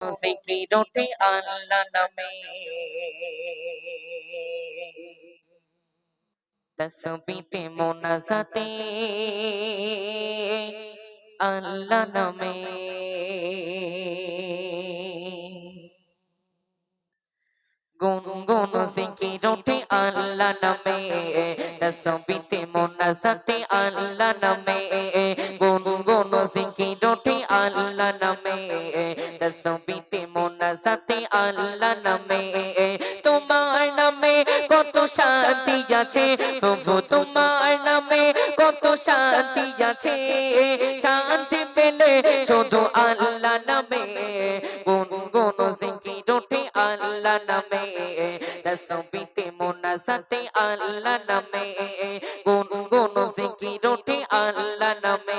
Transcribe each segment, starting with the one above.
জিকির ওঠে আল্লাহ নামে তসবিতে মোনাজাতে আল্লাহ নামে গুনগুন জিকির ওঠে আল্লাহ নামে তসবিতে মোনাজাতে আল্লাহ নামে গুনগুন জিকির ওঠে আল্লাহ নামে তসবিতে মোনাজাতে আল্লাহ নামে তোমার নামে কত শান্তি আছে তবু তোমার নামে কত শান্তি আছে শান্তি পেলে শুধু আল্লাহ নামে তসবিতে মোনাজাতে আল্লাহ নামে গুনগুন জিকির ওঠে আল্লাহ নামে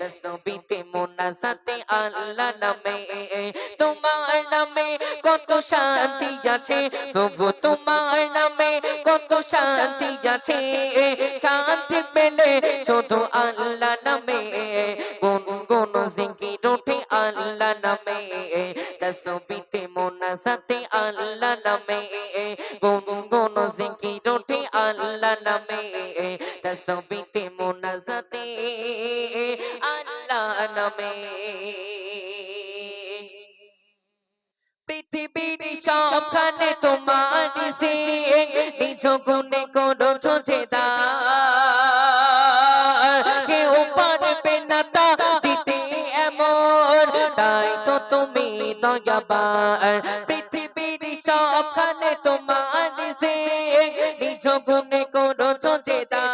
তসবিতে মোনাজাতে আল্লাহ নামে তোমার নামে কত শান্তি আছে তবু তোমার নামে কত শান্তি আছে শান্তি পেলে শুধু আল্লাহ নামে গুনগুন জিকির ওঠে আল্লাহ নামে তসবিতে মোনাজাতে গুনগুন জিকির ওঠে আল্লাহ নামে তসবিতে মোনাজাতে আল্লাহ নামে পৃথিবীর সবখানে তোমার সে নিজ গুণে করো ছোঁচেদা কেউ পারবে না তা দিতে এমন তাই তো তুমি দয়াবার সবখানে তোমার সে নিজ গুণে করো ছোঁচেদা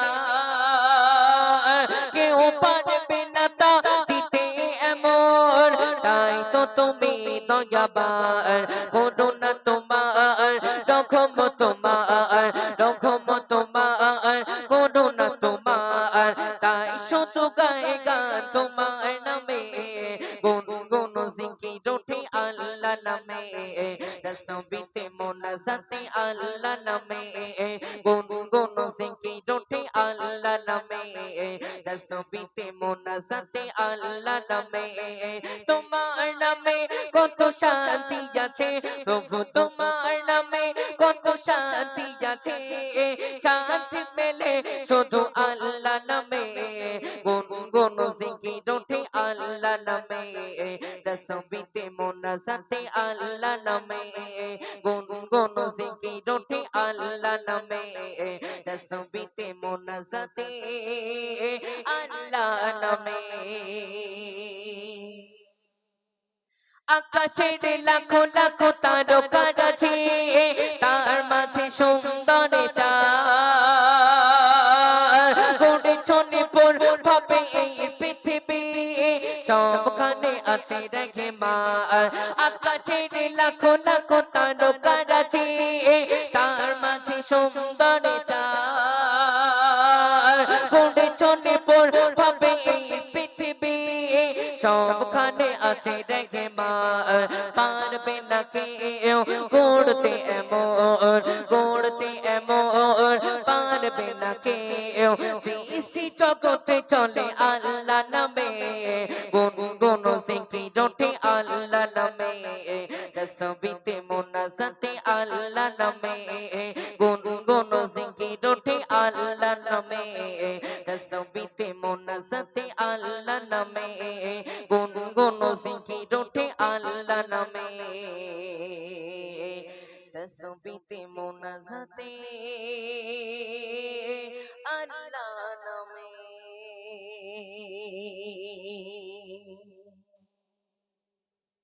কেউ পারবে না তা দিতে এমন, তাই তো তুমি দয়াবার করুণা তোমার, রকম তোমার রকম তোমার করুণা তোমার। তাই শুধু গায়ে আল্লাহ নামে তসবিতে মোনাজাতে আল্লাহ নামে গুন গুন জিকির ওঠে আল্লাহ নামে তসবিতে মোনাজাতে আল্লাহ নামে তোমার নামে কত শান্তি আছে প্রভু তোমার নামে কত শান্তি আছে শান্তি পেলে শুধু আল্লাহ নামে গুন গুন জিকির তসবিতে মোনাজাতে আল্লাহ নামে গুন গুন জিকির ওঠে আল্লাহ নামে তসবিতে মোনাজাতে আল্লাহ নামে আকাশের লাখো লাখো তারকার আছে তার মাঝে সুন্দর সবখানে আছে রেখে মা। আকাশের লাখো লাখো তারকার আছে। তার মাঝে সুন্দর চাঁদ। গড়েছ নিপুণ ভাবে পৃথিবী। সবখানে আছে রেখে মা। পারবে না কেউ এমন করতে এমন। পারবে না কেউ সৃষ্টি জগতে চলে আল্লাহ নামে। গুন গুন, জিকির ওঠে আল্লাহ নামে। তসবিতে মোনাজাতে আল্লাহ নামে। গুন গুন ওঠে আল্লাহ নামে। তসবিতে মোনাজাতে আল্লাহ নামে। গুন গুন ওঠে আল্লাহ নামে। তসবিতে মোনাজাতে